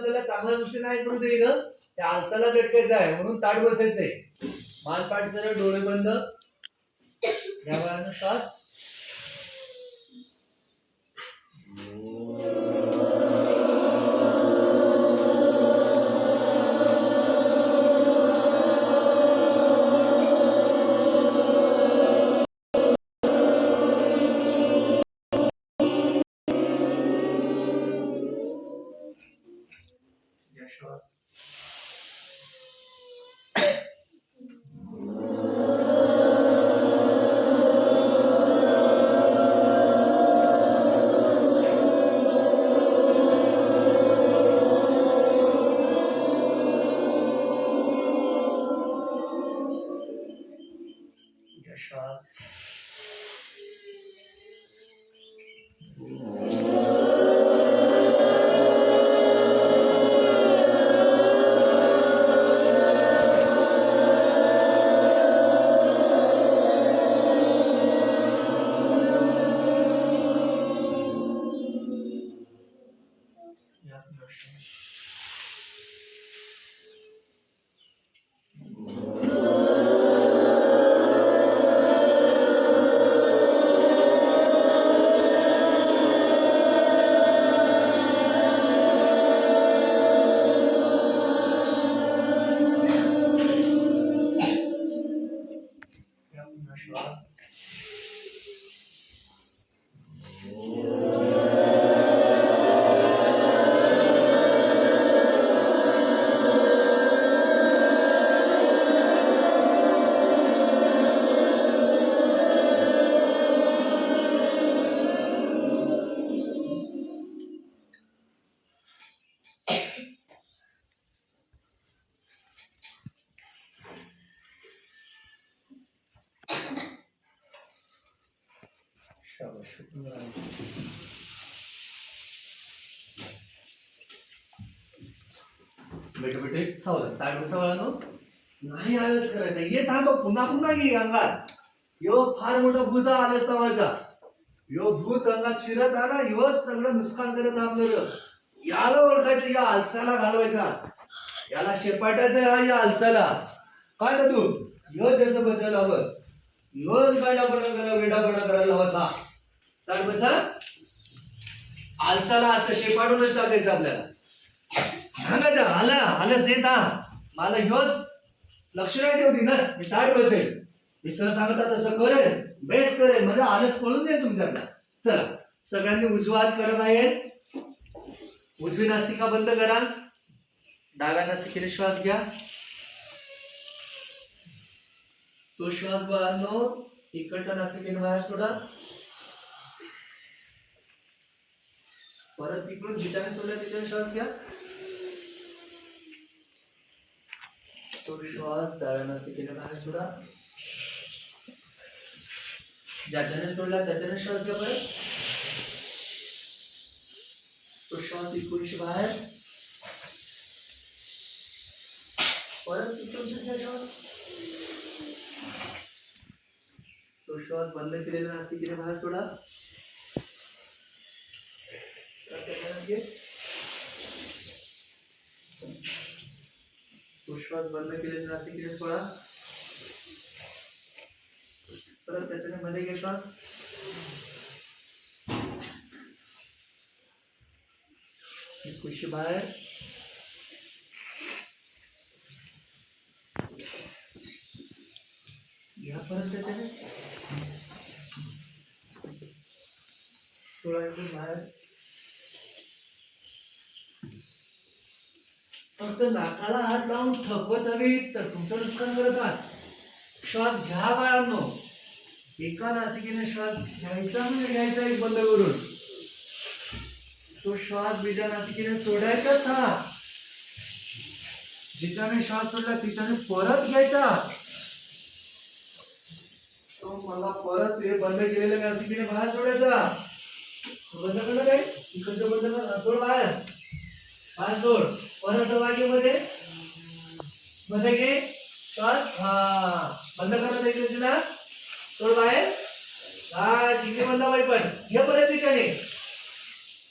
त्याला चांगल्या गोष्टी नाही करू दे ग त्या आलसाला झटकायचं आहे म्हणून ताट बसायचंय. मानपाट सरळ डोळे बंद. या वेळानं श्वास. या बेटे नाही आळस करायचा. ये थांब पुन्हा पुन्हा ये अंगात यो फार मोठा भूत हा आळस नावाचा यो भूत अंगात शिरत आला यो सगळं नुकसान करत आपल्याला. याला ओळखायचं या आलसाला घालवायचा. याला शेपाटायचं हा या आलसाला. काय ना तू? यो जास्त बसायला हवं योच गाडापणा करा वेडापणा करायला हवा चाल बसा आलसाला असतं शेपाडूनच टाकायचं आपल्याला. सांगायचं आला आलंच येत हा. मला ह्योच लक्ष नाही देऊ ना. मी ताट बसेल. मी सर सांगता तसं करेल बेस्ट करेल. म्हणजे आलस पळून दे तुमच्याकडला चला सगळ्यांनी उजवा हात करत आहे उजवी नास्तिका बंद करा. डाव्या नास्तिकेने श्वास घ्या. तो श्वास बाळांनो इकडच्या नास्तिकेने बाहेर सोडा. परत इकडून जिच्याने सोडला तिच्याने श्वास घ्या तो श्वास डाव्या नासिकेने बाहेर सोडा ज्याच्याने सोडला त्याच्याने श्वास घ्या परत तो श्वास इकडूनशी बाहेर परत इकडूनशी श्वास? तो श्वास बंद केलेला नासिकेने बाहेर सोडा घे. तो श्वास बंद केलेला नासिकेने सोडा परत त्याच्याने मध्ये घे श्वास। त्याच्याने सोळा बाहेर। फक्त नाकाला हात लावून ठपवत हवी तर तुमचं नुकसान करत आहात. श्वास घ्या बाळांनो. एका नासिकेने श्वास घ्यायचा म्हणजे घ्यायचा एक बंद करून तो श्वास बीजा नासिकेने सोडायचाच हा. जिच्याने श्वास सोडला तिच्याने परत घ्यायचा. तो मला परत हे बंद केलेल्या नासिकेने बाहेर सोडायचा. बंद करणार काय? इकडचं बंद कर बाहेर. फार सोड परत वाक्यामध्ये मध्ये घे. श्वास हा. बंद करायचं इकडे तिला. सोड बाहेर. हा शिंगे बंद बाई पण. घे परत ठिकाणी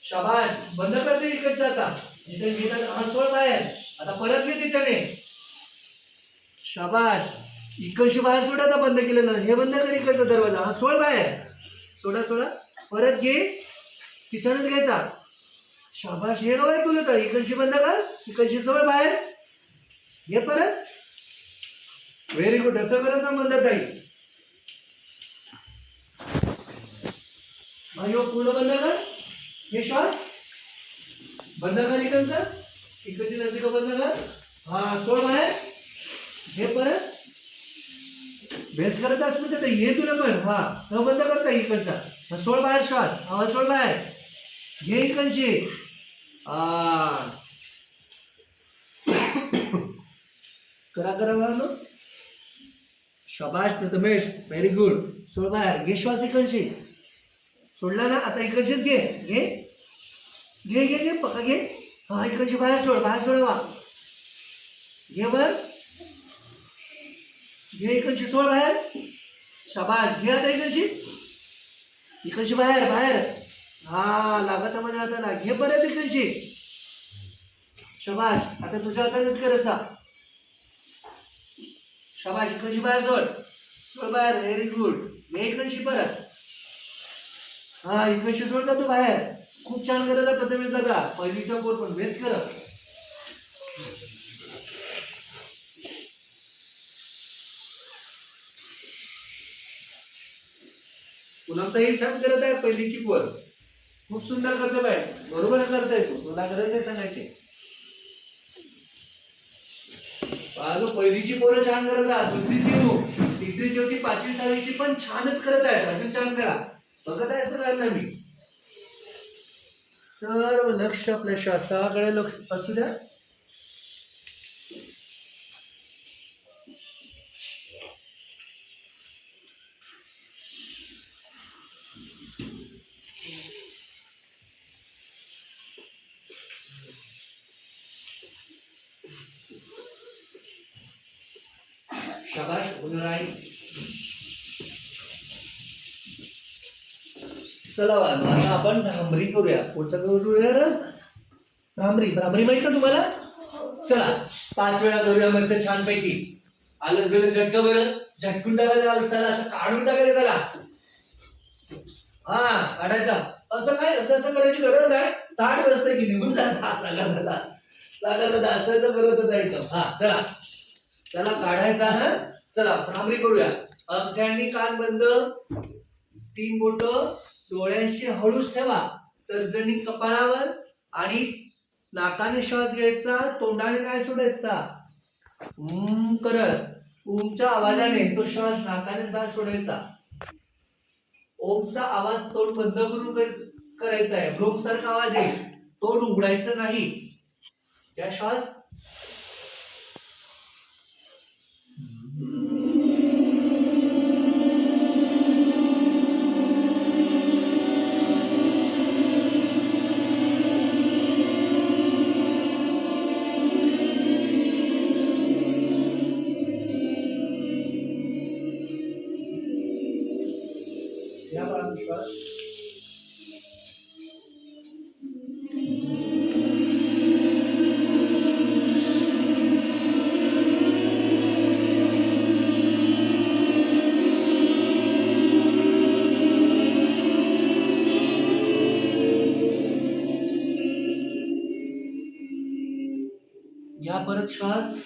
शाबाश बंद करते इकडचं आता. इथे घेतात हा सोड बाहेर. आता परत घे तिच्याने. शाबाश इकडशी बाहेर सोड आता बंद केलेलं. ना हे बंद कर इकडचा दरवाजा. हा सोड बाहेर. सोडा सोडा. परत घे. तिच्यानंच घ्यायचा. शाबाश हे गवाय तुला तर. इकडची बंद कर. इकडची जवळ बाहेर. ये परत. व्हेरी गुड असं करत ना बंद ताई. मग यो पूर्ण बंद कर. हे श्वास बंद कर इकडचं. इकडची लसिका बंद कर. हा सोड बाहेर. हे परत. बेस करत असतो तर ये तुला पण. हा न बंद करता इकडचा. सोड बाहेर श्वास. आवाज सोड बाहेर. घे इकडची. करा करा शबाश प्रथमेश गुड सोड बाहेर घे श्वास इकडची सोडला ना, आता इकडचीच घे. घे. घे घे घे, पक्का घे. हा, इकडची बाहेर सोड, बाहेर सोडवा. घे बर घे इकडची, सोड बाहेर. शाबाश, घे आता इकडची. इकडची बाहेर बाहेर. हा लागत म्हणजे आता ना घे परत इकडची शाबाश आता तुझ्या हातानेच कर असा. शाबाश इकडची बाहेर सोड. सोड बाहेर व्हेरी गुड मी इकडची परत. हा इकडशी सोड तू बाहेर. खूप छान करत आहे प्रथमेश दादा. पहिलीच्या बोर पण बेस्ट कर पुन्हा ही छान करत आहे पहिलीची पोर. खूप सुंदर कर्तव्य आहे बरोबर करताय तू. तुला गरज नाही सांगायची. अजून पहिलीची पोरं छान करत आहे दुसरीची तू. तिसरी चौथी पाचवी सहावीची पण छानच करत आहे अजून छान करा. बघत आहे सगळ्यांना मी. सर्व लक्ष आपल्या श्वासाकडे लक्ष असू द्या. पुनराई चला आता आपण भ्रामरी करूया. पुढचं करूया भांबरी भ्रामरी भ्रामरी माहीत का तुम्हाला? चला पाच वेळा करूया मस्त छान पैकी आलं गेलं झटक बरं. झटकून टाकायचं आलं चला असं काढून टाकायचं त्याला. हा काढायचा. असं काय असं असं करायची गरज आहे? ताट बसतं की निघून जात? हा सागर दादा. सागर दादा असं करत होता एकदम. हा चला. त्याला काढायचा ना चला भ्रामरी करूया. अंगठ्यांनी कान बंद तीन बोट डोळ्यांशी हळूच ठेवा. तर्जनी कपाळावर आणि नाकाने श्वास घ्यायचा तोंडाने काय सोडायचा. उम करत. ओमच्या आवाजाने तो श्वास नाकाने बाहेर सोडायचा. ओमचा आवाज तोंड बंद करून करायचा आहे. भ्रूम सारखा आवाज आहे. तोंड उघडायचं नाही. या श्वास या बाळांनो या परत श्वास.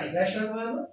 नाही बघायचं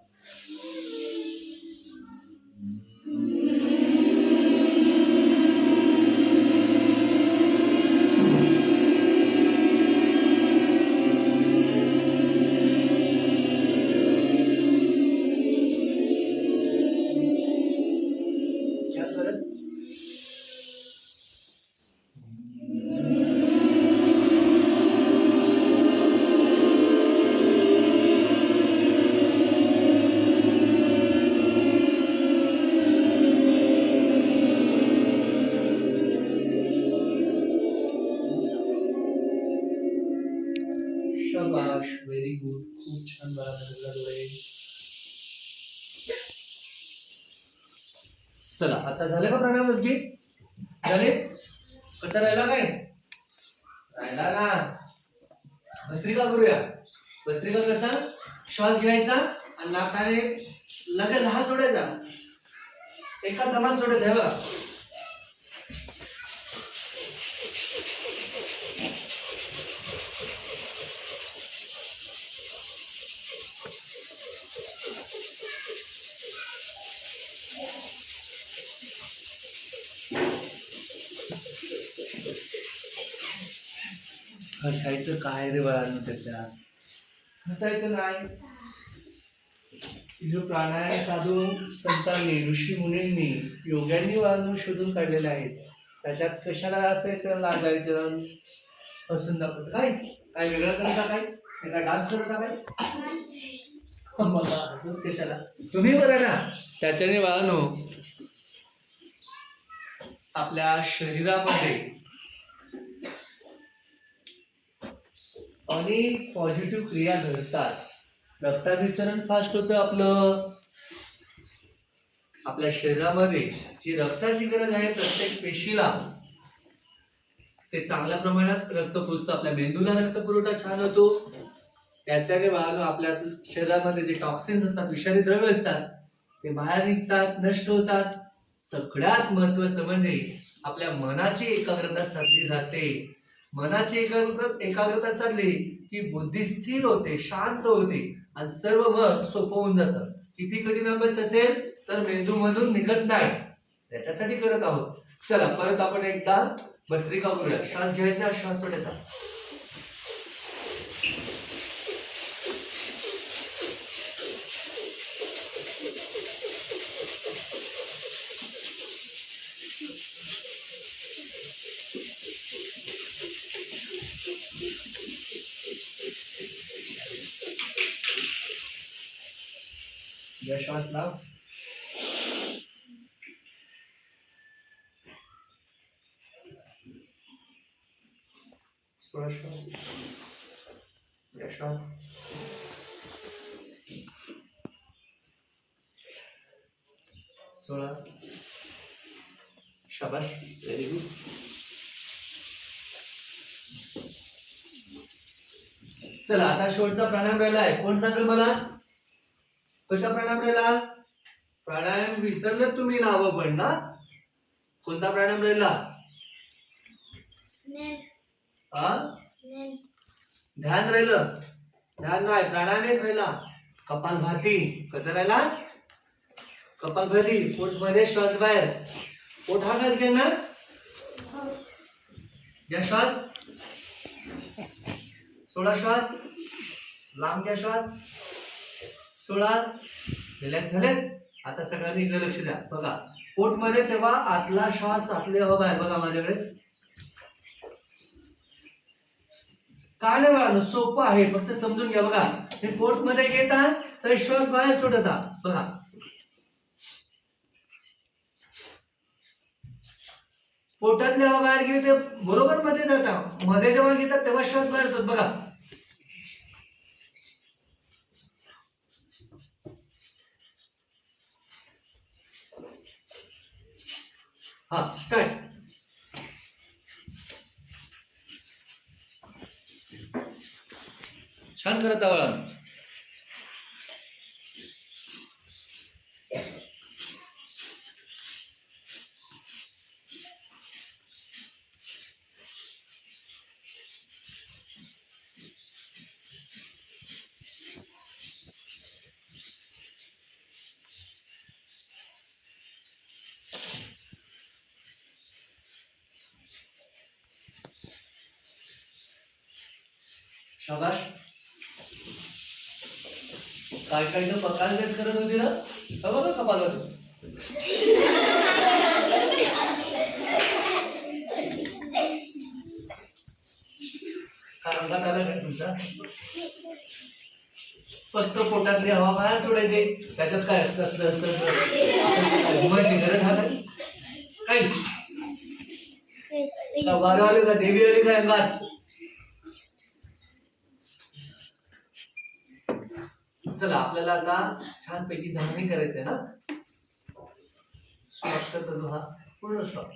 गुड खूप छान बाळा डोळे चला आता झालं का प्रणाम मजगी झाले? कसा राहिला काय? राहिला ना. भस्त्रिका करूया. भस्त्रिका कसा? श्वास घ्यायचा आणि नाकाने लगेच हा सोडायचा. एका दमात सोडायचा बघा. हसायचं काय रे बाळांनो त्याच्यात? हसायचं नाही. जो प्राणायाम साधून संतांनी ऋषी मुनींनी योग्यांनी बाळांनो शोधून काढलेले आहेत. त्याच्यात कशाला असायचं लागायचं हसून दाखवायचं. काय? काय वेगळं करता काय? एका डान्स करता काय? मला हसून कशाला? तुम्ही बरं ना. त्याच्याने बाळांनो आपल्या शरीरामध्ये अनेक पॉझिटिव्ह क्रिया घडतात. रक्ताभिसरण फास्ट होतं आपलं. आपल्या शरीरामध्ये जी रक्ताची गरज आहे प्रत्येक पेशीला ते चांगल्या प्रमाणात रक्त पुरतं. आपल्या मेंदूला रक्त पुरवठा छान होतो. त्याच्याने वाहन आपल्या शरीरामध्ये जे टॉक्सिन्स असतात विषारी द्रव्य असतात ते बाहेर निघतात नष्ट होतात. सगळ्यात महत्वाचं म्हणजे आपल्या मनाची एकाग्रता साधली जाते. मनाची एकाग्रता एकाग्रता चालली की बुद्धी स्थिर होते शांत होते आणि सर्व मग सोपं होऊन जातं. किती कठीण अभ्यास असेल तर मेंदू मधून निघत नाही. त्याच्यासाठी करत आहोत. चला परत आपण एकदा भस्त्रिका करूया श्वास घ्यायचा श्वास सोडायचा. या श्वास लाव सोळा श्वास या श्वास सोळा शाबाश व्हेरी गुड चला आता शेवटचा प्राणायाम राहिला आहे कोण सांगेल मला कशा प्राणायाम राहिला? प्राणायाम विसरलं तुम्ही नावं पण ना? कोणता प्राणायाम राहिला? हा ध्यान राहिलं. ध्यान नाही प्राणायाम एक राहिला. कपालभाती कसं राहिला? कपालभाती पोटमध्ये श्वास बाहेर. पोट हा घास घेणार घ्या श्वास. सोडा श्वास. लांब घ्या श्वास. सोडा रिलॅक्स झाले. आता सगळ्यांनी इकडे लक्ष द्या. बघा पोटमध्ये तेव्हा आतला श्वास आतले हवा आहे बघा माझ्याकडे. काय नाही बघा सोपं आहे. फक्त समजून घ्या बघा. हे पोटमध्ये घेता तर श्वास बाहेर सोडता बघा. पोटातले हवा बाहेर गेली ते बरोबर मध्ये जातात. मध्ये जेव्हा घेतात तेव्हा श्वास बाहेर येतो बघा. हा स्टार्ट छान करत आवळा शाबाश? काय काय तर पकाल बेस करत होती ना? हा बघा कपाल अंगात आला काय तुमचा? फक्त पोटातली हवा बाहेर सोडायची. त्याच्यात काय असतं असतं असतं असतं घुमायची गरज हा नाही? काही का वारं आले का देवी आली काय चला आपल्याला आता छानपैकी धावणी करायचंय ना? स्टॉप करतो हा. पूर्ण स्टॉप